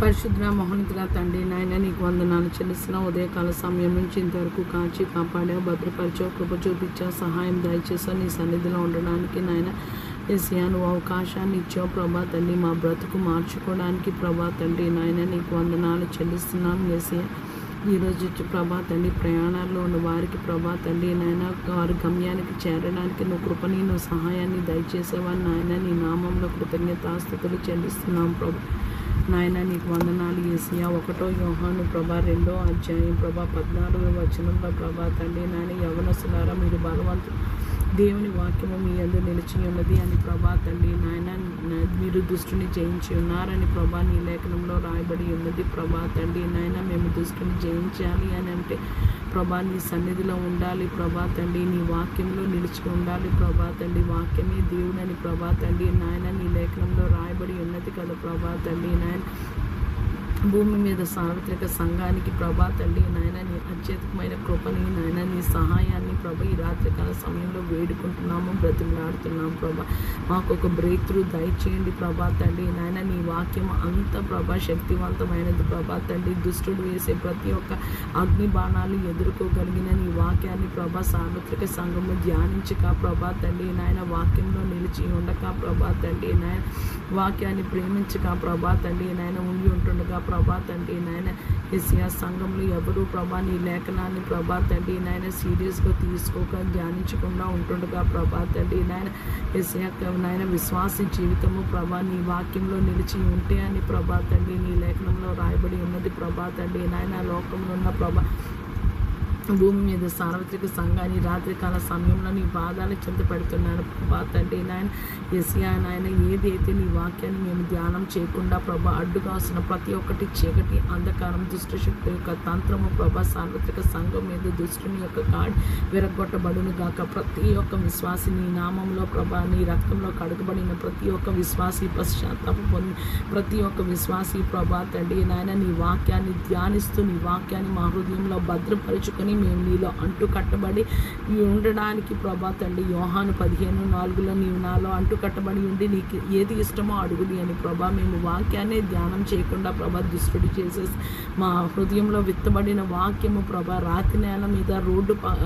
పరిశుద్ర మహోన్నతుల తండ్రి నాయన నీకు వందనాలు చెల్లిస్తున్న. ఉదయకాల సమయం నుంచి ఇంతవరకు కాచి కాపాడావు భద్రపరిచావు కృప చూపించావు సహాయం దయచేసావు. నీ సన్నిధిలో ఉండడానికి నాయన ఎసియా నువ్వు అవకాశాన్ని ఇచ్చావు. ప్రభా తండ్రి మా బ్రతుకు మార్చుకోవడానికి ప్రభా తండ్రి నాయన నీకు వందనాలు చెల్లిస్తున్నాను ఎసియా ఈరోజు ప్రభా తండ్రి ప్రయాణాల్లో ఉన్న వారికి ప్రభా తండ్రి నాయన వారి గమ్యానికి చేరడానికి నువ్వు కృపని నువ్వు సహాయాన్ని దయచేసేవాన్ని నాయన నీ నామంలో కృతజ్ఞతాస్థుతులు చెల్లిస్తున్నాం ప్రభా. నాయన నీకు వందనాలు. ఏసియా ఒకటో యోహాను ప్రభా రెండో అధ్యాయం ప్రభా పద్నాలుగు వచనంలో ప్రభా తండ్రి నాయన యవనసులారా మీరు బలవంతు దేవుని వాక్యము మీ అందు నిలిచి ఉన్నది అని ప్రభా తండ్రి నాయన మీరు దుష్టుని జయించి ఉన్నారని ప్రభా నీ లేఖనంలో రాయబడి ఉన్నది ప్రభా తండ్రి నాయన మేము దుష్టుని జయించాలి అని అంటే ప్రభా నీ సన్నిధిలో ఉండాలి ప్రభా తండ్రి నీ వాక్యంలో నిలిచి ఉండాలి ప్రభా తండ్రి వాక్యమే దేవుడని ప్రభా తండ్రి నాయన నీ లేఖనంలో రాయబడి ఉన్నది కదా ప్రభా తండ్రి నాయన భూమి మీద సార్వత్రిక సంఘానికి ప్రభా తండ్రి నాయన నీ అత్యధికమైన కృపని నాయన నీ సహాయాన్ని ప్రభా ఈ రాత్రికాల సమయంలో వేడుకుంటున్నాము బ్రతిమలాడుతున్నాము ప్రభా. మాకు ఒక బ్రేక్ త్రూ దయచేయండి ప్రభా తండ్రి నాయన నీ వాక్యం అంత ప్రభా శక్తివంతమైనది ప్రభా తండ్రి. దుష్టుడు వేసే ప్రతి ఒక్క అగ్ని బాణాలు ఎదుర్కోగలిగిన నీ వాక్యాన్ని ప్రభా సార్వత్రిక సంఘము ధ్యానించక ప్రభా తండ్రి నాయన వాక్యంలో నిలిచి ఉండక ప్రభా తండ్రి నాయన. వాక్యాన్ని ప్రేమించగా ప్రభా తండ్రి నాయన ఉండి ఉంటుండగా ప్రభా తండ్రి నాయన ఎస్యా సంఘంలో ఎవరు ప్రభా నీ లేఖనాన్ని ప్రభా తండ్రి నాయన సీరియస్గా తీసుకోక ధ్యానించకుండా ఉంటుండగా ప్రభా తండ్రి నాయన ఎస్యా నాయన విశ్వాస జీవితము ప్రభా నీ వాక్యంలో నిలిచి ఉంటే అని ప్రభా తండ్రి నీ లేఖనంలో రాయబడి ఉన్నది ప్రభా తండ్రి నాయన లోకంలో ఉన్న ప్రభా భూమి మీద సార్వత్రిక సంఘాన్ని రాత్రికాల సమయంలో నీ పాదాలు చింత పెడుతున్నాను ప్రభా తండ్రి నాయన ఎసియా నాయన ఏదైతే నీ వాక్యాన్ని మేము ధ్యానం చేయకుండా ప్రభా అడ్డుగా వస్తున్న ప్రతి ఒక్కటి చీకటి అంధకారం దుష్టశక్తి యొక్క తంత్రము ప్రభా సార్వత్రిక సంఘం మీద దుష్టుని యొక్క కాడ్ విరగొట్టబడును గాక. ప్రతి ఒక్క విశ్వాసి నీ నామంలో ప్రభా నీ రక్తంలో కడగబడిన ప్రతి ఒక్క విశ్వాసి పశ్చాత్తాప పొంది ప్రతి ఒక్క విశ్వాసి ప్రభా తండ్రి నాయన నీ వాక్యాన్ని ధ్యానిస్తూ నీ వాక్యాన్ని మా హృదయంలో భద్రపరుచుకొని మేము నీలో అంటు కట్టబడి ఉండడానికి ప్రభా తండ్రి యోహాను పదిహేను నాలుగులో నీవు నాలో అంటు కట్టబడి ఉండి నీకు ఏది ఇష్టమో అడుగుది అని ప్రభా మేము వాక్యాన్ని ధ్యానం చేయకుండా ప్రభా దుష్టుడు చేసేసి మా హృదయంలో విత్తబడిన వాక్యము ప్రభా రాతి నేల మీద రోడ్డు ప-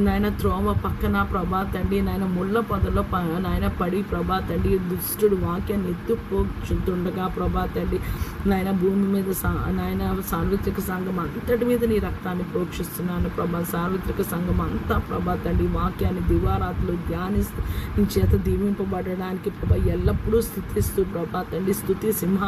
నాయన త్రోవ పక్కన ప్రభా తండ్రి నాయన ముళ్ళ పొదలో ప- నాయన పడి ప్రభా తండ్రి దుష్టుడు వాక్యాన్ని ఎత్తుపోతుండగా ప్రభా తండ్రి నాయన భూమి మీద సా నాయన సార్వత్రిక సంఘం అంతటి మీద నీ రక్తాన్ని ప్రోక్షిస్తున్నాను. ప్రభా సార్వత్రిక సంఘం అంతా ప్రభా తండ్రి వాక్యాన్ని దివారాత్రులు ధ్యానిస్తూ నీ చేత దీవింపబడడానికి ప్రభా ఎల్లప్పుడూ స్థుతిస్తూ ప్రభా తండ్రి స్థుతి సింహాసనం